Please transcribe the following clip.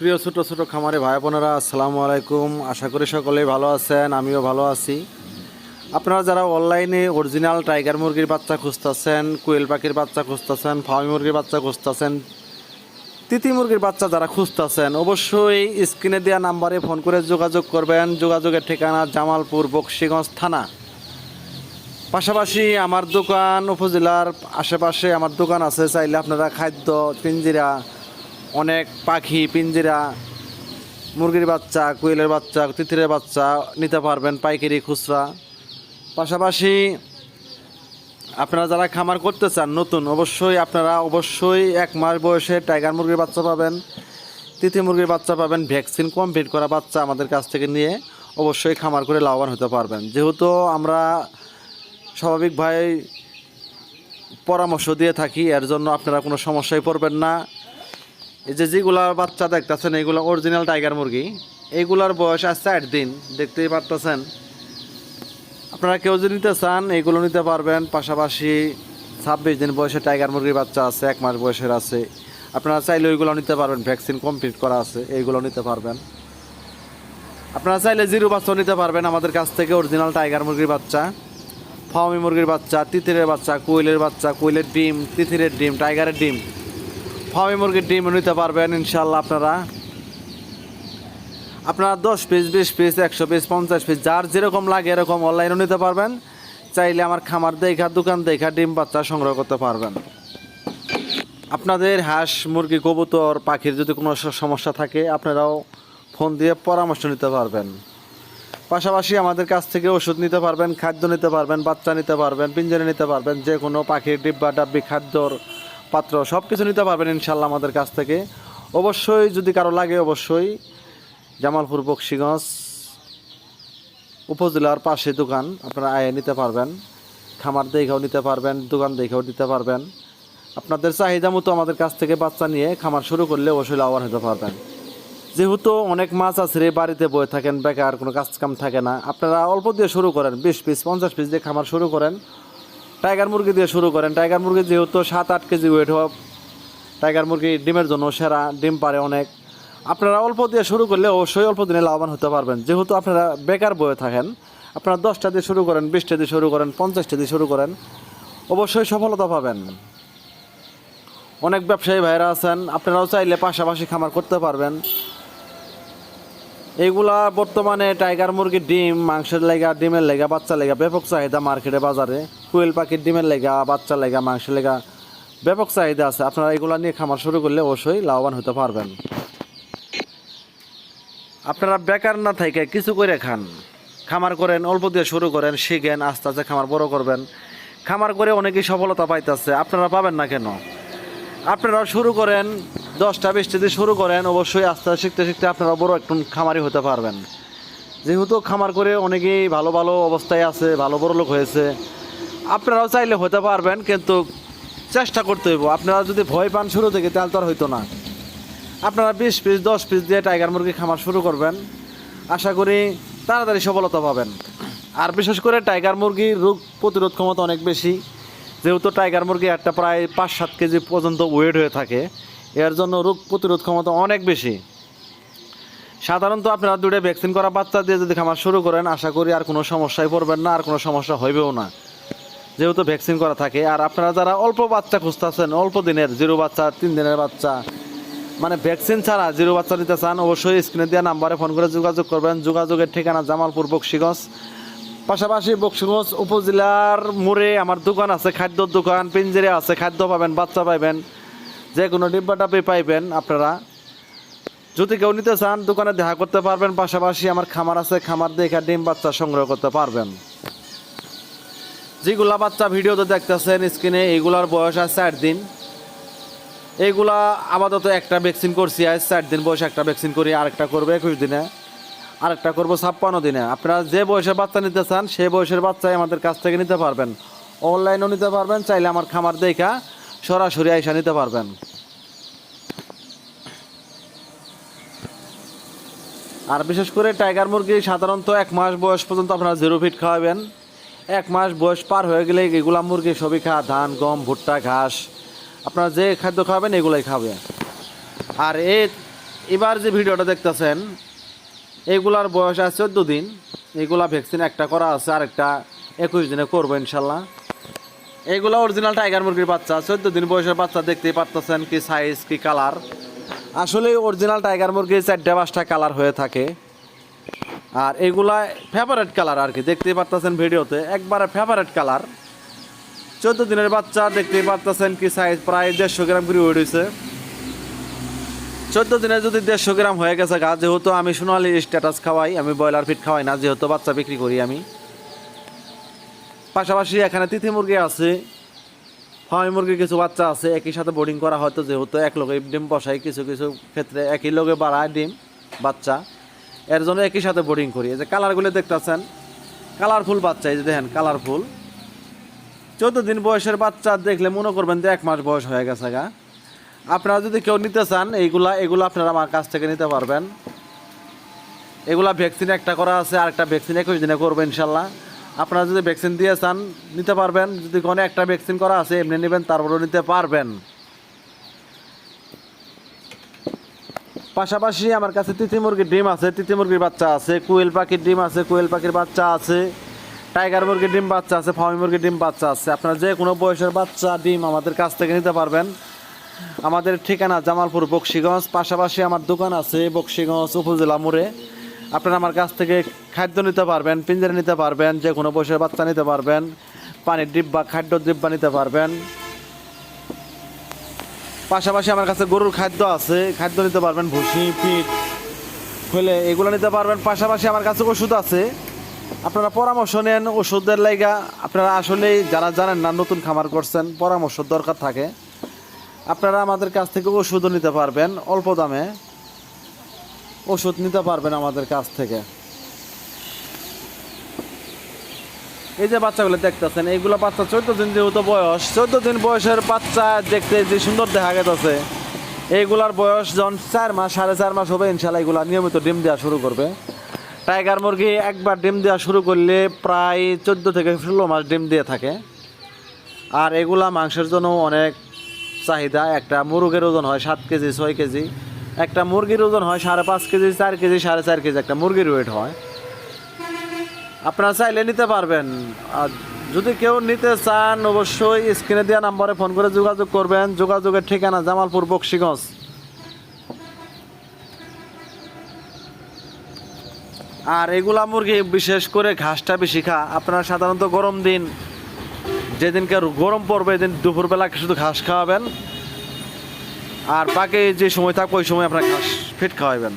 প্রিয় ছোট ছোট খামারে ভাই বোনেরা, আসসালামু আলাইকুম। আশা করি সকলেই ভালো আছেন, আমিও ভালো আছি। আপনারা যারা অনলাইনে অরিজিনাল টাইগার মুরগির বাচ্চা খুঁজতেছেন, কোয়েল পাখির বাচ্চা খুঁজতেছেন, ফার্মি মুরগির বাচ্চা খুঁজতেছেন, তিতি মুরগির বাচ্চা যারা খুঁজতেছেন, অবশ্যই স্ক্রিনে দেওয়া নাম্বারে ফোন করে যোগাযোগ করবেন। যোগাযোগের ঠিকানা জামালপুর, বক্সিগঞ্জ থানা। পাশাপাশি আমার দোকান উপজেলার আশেপাশে আমার দোকান আছে, চাইলে আপনারা খাদ্য পিঞ্জিরা অনেক পাখি, পিঞ্জিরা, মুরগির বাচ্চা কুইলের বাচ্চা, তিতিরের বাচ্চা নিতে পারবেন, পাইকারি খুচরা। পাশাপাশি আপনারা যারা খামার করতে চান, নতুন, অবশ্যই আপনারা অবশ্যই এক মাস বয়সে টাইগার মুরগির বাচ্চা পাবেন তিতি মুরগির বাচ্চা পাবেন, ভ্যাকসিন কমপ্লিট করা বাচ্চা আমাদের কাছ থেকে নিয়ে অবশ্যই খামার করে লাভবান হতে পারবেন। যেহেতু আমরা স্বাভাবিকভাবে পরামর্শ দিয়ে থাকি, এর জন্য আপনারা কোনো সমস্যায় পড়বেন না। এই যে যেগুলা বাচ্চা দেখতেছেন এইগুলো অরিজিনাল টাইগার মুরগি এইগুলার বয়স আছে চার দিন, দেখতেই পারতেছেন। আপনারা কেউ যদি নিতে চান এইগুলো নিতে পারবেন। পাশাপাশি ছাব্বিশ দিন বয়সে টাইগার মুরগির বাচ্চা আছে, এক মাস বয়সের আছে। আপনারা চাইলে ওইগুলো নিতে পারবেন ভ্যাকসিন কমপ্লিট করা আছে এইগুলো নিতে পারবেন। আপনারা চাইলে জিরো বাচ্চাও নিতে পারবেন, আমাদের কাছ থেকে অরিজিনাল টাইগার মুরগির বাচ্চা। ফার্মি মুরগির বাচ্চা, তিতিরের বাচ্চা কুইলের বাচ্চা কুইলের ডিম, তিতিরের ডিম টাইগারের ডিম। ফার্মি মুরগির ডিম নিতে পারবেন ইনশাল্লাহ আপনারা। আপনারা দশ পিস বিশ পিস একশো পিস পঞ্চাশ পিস যার যেরকম লাগে এরকম অনলাইনও নিতে পারবেন। চাইলে আমার খামার দেখা, দোকান দেখা, ডিম বাচ্চা সংগ্রহ করতে পারবেন। আপনাদের হাঁস, মুরগি, কবুতর, পাখির যদি কোনো সমস্যা থাকে, আপনারাও ফোন দিয়ে পরামর্শ নিতে পারবেন। পাশাপাশি আমাদের কাছ থেকে ওষুধ নিতে পারবেন, খাদ্য নিতে পারবেন, বাচ্চা নিতে পারবেন, পিঞ্জরে নিতে পারবেন যে কোনো পাখির ডিব্বা, ডাব্বি, খাদ্যর পাত্র সব কিছু নিতে পারবেন ইনশাল্লাহ আমাদের কাছ থেকে। অবশ্যই যদি কারও লাগে অবশ্যই জামালপুর বক্সিগঞ্জ উপজেলার পাশে দোকান আপনারা আয়ে নিতে পারবেন। খামার দেখেও নিতে পারবেন, দোকান দেখেও নিতে পারবেন। আপনাদের চাহিদা মতো আমাদের কাছ থেকে বাচ্চা নিয়ে খামার শুরু করলে অবশ্যই লাভবান হতে পারবেন। যেহেতু অনেক মাছ আছে রে, বাড়িতে বয়ে থাকেন, বেকার, কোনো কাজ কাম থাকে না। আপনারা অল্প দিয়ে শুরু করেন, বিশ পিস, পঞ্চাশ পিস দিয়ে খামার শুরু করেন। টাইগার মুরগি দিয়ে শুরু করেন। টাইগার মুরগি যেহেতু সাত, আট কেজি ওয়েট হওয়া টাইগার মুরগি ডিমের জন্য সেরা, ডিম পারে অনেক। আপনারা অল্প দিয়ে শুরু করলে অবশ্যই অল্প দিনে লাভবান হতে পারবেন। যেহেতু আপনারা বেকার বয়ে থাকেন, আপনারা দশটা দিয়ে শুরু করেন, বিশটা দিয়ে শুরু করেন, পঞ্চাশটা দিয়ে শুরু করেন, অবশ্যই সফলতা পাবেন। অনেক ব্যবসায়ী ভাইরা আছেন, আপনারাও চাইলে পাশাপাশি খামার করতে পারবেন। এইগুলা বর্তমানে টাইগার মুরগির ডিম, মাংসের লেগা, ডিমের লেগা, বাচ্চা লেগা, ব্যাপক চাহিদা মার্কেটে বাজারে। কুয়েল পাখির ডিমের লেগা, বাচ্চা লেগা, মাংসের লেগা, ব্যাপক চাহিদা আছে। আপনারা এগুলা নিয়ে খামার শুরু করলে অবশ্যই লাভবান হতে পারবেন। আপনারা বেকার না থেকে কিছু করে খান। খামার করেন, অল্প দিয়ে শুরু করেন, শিখেন, আস্তে আস্তে খামার বড় করবেন। খামার করে অনেকেই সফলতা পাইতেছে। আপনারা পাবেন না কেন? আপনারা শুরু করেন দশটা বিশটা দিয়ে শুরু করেন, অবশ্যই আস্তে আস্তে শিখতে শিখতে আপনারা বড় একটু খামারি হতে পারবেন। যেহেতু খামার করে অনেকেই ভালো ভালো অবস্থায় আছে, ভালো, বড় লোক হয়েছে, আপনারাও চাইলে হতে পারবেন, কিন্তু চেষ্টা করতে হইব। আপনারা যদি ভয় পান শুরু থেকে, তাহলে তো আর হইতো না। আপনারা বিশ পিস, দশ পিস দিয়ে টাইগার মুরগি খামার শুরু করবেন। আশা করি তাড়াতাড়ি সফলতা পাবেন। আর বিশেষ করে টাইগার মুরগির রোগ প্রতিরোধ ক্ষমতা অনেক বেশি। যেহেতু টাইগার মুরগি একটা প্রায় পাঁচ, সাত কেজি পর্যন্ত ওয়েট হয়ে থাকে। এর জন্য রোগ প্রতিরোধ ক্ষমতা অনেক বেশি। সাধারণত আপনারা দুটো ভ্যাকসিন করা বাচ্চা দিয়ে যদি খামার শুরু করেন, আশা করি আর কোনো সমস্যায় পড়বেন না, আর কোনো সমস্যা হইবেও না। যেহেতু ভ্যাকসিন করা থাকে, আর আপনারা যারা অল্প বাচ্চা খুঁজতেছেন, অল্প দিনের, জিরো বাচ্চা, তিন দিনের বাচ্চা মানে ভ্যাকসিন ছাড়া জিরো বাচ্চা নিতে চান, অবশ্যই স্ক্রিনে দেওয়া নাম্বারে ফোন করে যোগাযোগ করবেন। যোগাযোগের ঠিকানা জামালপুর, বক্সিগঞ্জ। পাশাপাশি বক্সিগঞ্জ উপজেলার মোড়ে আমার দোকান আছে, খাদ্যর দোকান, পিঞ্জিরে আছে, খাদ্য পাবেন, বাচ্চা পাইবেন। যে কোনো ডিব্বা ডাব্বি পাইবেন আপনারা। যদি কেউ নিতে চান, দোকানে দেখা করতে পারবেন। পাশাপাশি আমার খামার আছে, খামার দেখে ডিম বাচ্চা সংগ্রহ করতে পারবেন। যেগুলা বাচ্চা ভিডিওতে দেখতেছেন স্ক্রিনে এইগুলার বয়স আছে চার দিন। এইগুলা আপাতত একটা ভ্যাকসিন করছি আজ, চার দিন বয়সে একটা ভ্যাকসিন করি, আরেকটা করব একুশ দিনে, আরেকটা করব ছাপ্পান্ন দিনে। আপনারা যে বয়সের বাচ্চা নিতে চান সেই বয়সের বাচ্চাই আমাদের কাছ থেকে নিতে পারবেন। অনলাইনেও নিতে পারবেন, চাইলে আমার খামার দেখা সরাসরি আইসা নিতে পারবেন। আর বিশেষ করে টাইগার মুরগি সাধারণত এক মাস বয়স পর্যন্ত আপনারা জিরো ফিট খাওয়াবেন। এক মাস বয়স পার হয়ে গেলে এগুলা মুরগি সবই খা ধান, গম, ভুট্টা, ঘাস। আপনারা যে খাদ্য খাবেন এগুলাই খাবে আর এই এবার যে ভিডিওটা দেখতেছেন, এগুলার বয়স আছে চোদ্দ দিন। এগুলা ভ্যাকসিন একটা করা আছে, আরেকটা একুশ দিনে করব ইনশাল্লাহ। এইগুলা অরিজিনাল টাইগার মুরগির বাচ্চা। চোদ্দ দিন বয়সের বাচ্চা দেখতেই পারতেছেন কি সাইজ কি কালার আসলে অরিজিনাল টাইগার মুরগির চারটে পাঁচটা কালার হয়ে থাকে। আর এগুলা ফেভারেট কালার আর কি, দেখতেই পারতেছেন ভিডিওতে। একবারে ফেভারেট কালার চোদ্দ দিনের বাচ্চা, দেখতেই পারতেছেন কি সাইজ প্রায় দেড়শো গ্রাম করে হয়েছে চোদ্দ দিনে যদি দেড়শো গ্রাম হয়ে গেছে গা, যেহেতু আমি সোনালি স্ট্যাটাস খাওয়াই, আমি ব্রয়লার ফিট খাওয়াই না, যেহেতু বাচ্চা বিক্রি করি আমি। পাশাপাশি এখানে তিথি মুরগি আছে ফার্মি মুরগির কিছু বাচ্চা আছে, একই সাথে বোর্ডিং করা হয়তো যেহেতু এক লোকে ডিম বসাই কিছু কিছু ক্ষেত্রে একই লোকে বাড়ায় ডিম, বাচ্চা। এর জন্য একই সাথে বোর্ডিং করি। এই যে কালারগুলো দেখতেছেন কালারফুল বাচ্চা, এই যে দেখেন কালারফুল চোদ্দ দিন বয়সের বাচ্চা দেখলে মনে করবেন যে এক মাস বয়স হয়ে গেছে গা। আপনারা যদি কেউ নিতে চান, এইগুলা, এগুলো আপনারা আমার কাছ থেকে নিতে পারবেন। এগুলা ভ্যাকসিন একটা করা আছে আর একটা ভ্যাকসিন একুশ দিনে করব ইনশাল্লাহ। আপনারা যদি ভ্যাকসিন দিয়ে চান, নিতে পারবেন। যদি কোনো একটা ভ্যাকসিন করা আছে, এমনি নেবেন, তারপরেও নিতে পারবেন। পাশাপাশি আমার কাছে তিতি মুরগির ডিম আছে, তিতি মুরগির বাচ্চা আছে, কুয়েল পাখির ডিম আছে, কুয়েল পাখির বাচ্চা আছে, টাইগার মুরগির ডিম বাচ্চা আছে ফার্মি মুরগির ডিম বাচ্চা আছে। আপনারা যে কোনো বয়সের বাচ্চা, ডিম আমাদের কাছ থেকে নিতে পারবেন। আমাদের ঠিকানা জামালপুর, বক্সিগঞ্জ। পাশাপাশি আমার দোকান আছে, বক্সিগঞ্জ উপজেলা মোড়ে। আপনারা আমার কাছ থেকে খাদ্য নিতে পারবেন, পিঞ্জারে নিতে পারবেন, যে কোনো বয়সের বাচ্চা নিতে পারবেন, পানির ডিব্বা, খাদ্য ডিব্বা নিতে পারবেন। পাশাপাশি আমার কাছে গরুর খাদ্য আছে, খাদ্য নিতে পারবেন, ভুসি পিঠ হলে এগুলো নিতে পারবেন। পাশাপাশি আমার কাছে ওষুধ আছে। আপনারা পরামর্শ নেন, ওষুধের লাইগা আপনারা আসলেই যারা জানেন না নতুন খামার করছেন, পরামর্শ দরকার থাকে। আপনারা আমাদের কাছ থেকে ওষুধও নিতে পারবেন, অল্প দামে। ওষুধ নিতে পারবেন আমাদের কাছ থেকে। এই যে বাচ্চাগুলো দেখতেছেন, এইগুলো বাচ্চা চোদ্দ দিন যেহেতু বয়স, চোদ্দ দিন বয়সের বাচ্চা দেখতে যে সুন্দর দেখা গেছে এইগুলার বয়স যখন চার মাস, সাড়ে চার মাস হবে ইনশাল্লাহ এগুলা নিয়মিত ডিম দেওয়া শুরু করবে। টাইগার মুরগি একবার ডিম দেওয়া শুরু করলে প্রায় চোদ্দ থেকে ষোলো মাস ডিম দিয়ে থাকে। আর এগুলা মাংসের জন্য অনেক চাহিদা, একটা মুরগের ওজন হয় সাত কেজি, ছয় কেজি। একটা মুরগির ওজন হয় সাড়ে পাঁচ কেজি, চার কেজি, সাড়ে চার কেজি একটা মুরগির ওয়েট হয়। আপনারা চাইলে নিতে পারবেন। আর যদি কেউ নিতে চান, অবশ্যই স্ক্রিনে দেওয়া নাম্বারে ফোন করে যোগাযোগ করবেন। যোগাযোগের ঠিকানা জামালপুর, বক্সিগঞ্জ। আর এগুলা মুরগি বিশেষ করে ঘাসটা বেশি খা। আপনারা সাধারণত গরম দিন, যেদিনকে গরম পড়বে, এদিন দুপুরবেলা শুধু ঘাস খাওয়াবেন। আর বাকি যে সময় থাকব ওই সময় আপনার ফিট খাওয়াবেন